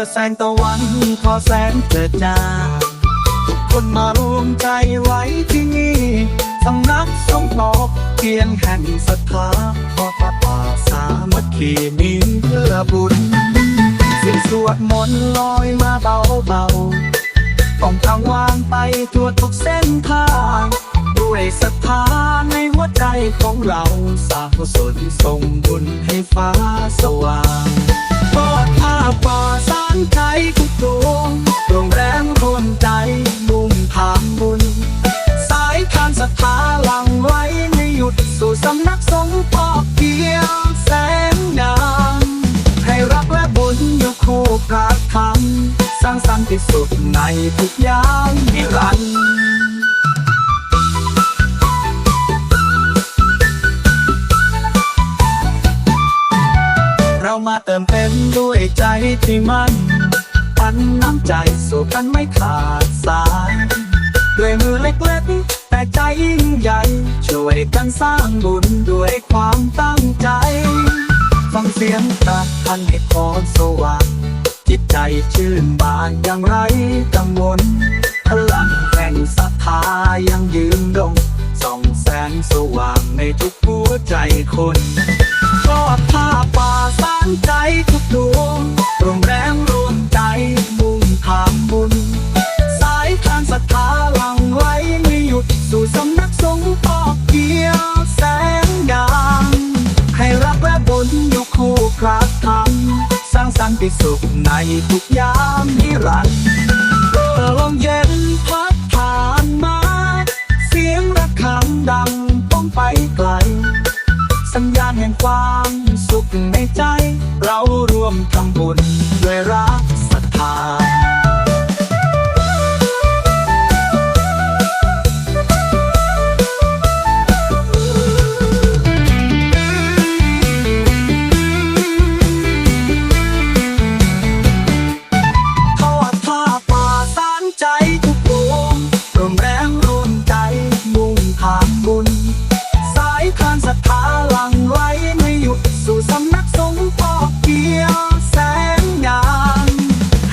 วรรค์พอแสนเจิดจ้าทุกคนมารวมใจไว้ที่นี่สำนักสงฆ์ตอกเพียงแห่งศรัทธาพอพระป่าสามัคคีมีเพื่อบุญสิ่งสวดมนต์ลอยมาเบาเบาต้องทางวางไปทั่วทุกเส้นทาง ด้วยศรัทธาในหัวใจของเราสร้างกุศลส่งบุญให้ฟ้าสว่างามนิรันดร์เรามาเติมเต็มด้วยใจที่มันปันน้ำใจสู่กันไม่ขาดสายด้วยมือเล็กๆ แต่ใจยิ่งใหญ่ ช่วยกันสร้างบุญด้วยความตั้งใจ ฟังเสียงตะทันให้พรสว่าง จิตใจชื่นบานอย่างไรกังวลพลังแห่งศรัทธายังยืนดงส่องแสงสว่างในทุกหัวใจคนทอดผ้าป่าสร้างใจทุกดวงโรงแรมร สรรค์ที่สุขในทุกยามนิรันดร์ลมเย็นพัดผ่านมา เสียงระฆังดังต้องไปไกล สัญญาณแห่งความสุขในใจ เรารวมทำบุญด้วยรัก ทาลังไหลไม่หยุดสู่สำนักสงฆ์ปอกเกียวแสงงาม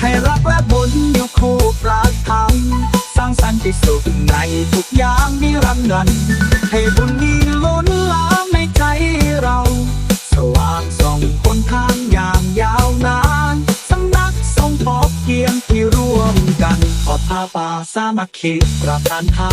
ให้รักและบุญอยู่คู่ปราธรรมสร้างสรรค์ที่สุขในทุกยามนิรันดร์ให้บุญนี้ล้นหลามในใจเรา สว่างส่องคนทางอย่างยาวนานสำนักสงฆ์ปอกเกียงที่ร่วมกันขอดผ้าป่าสามัคคีประทานเท่า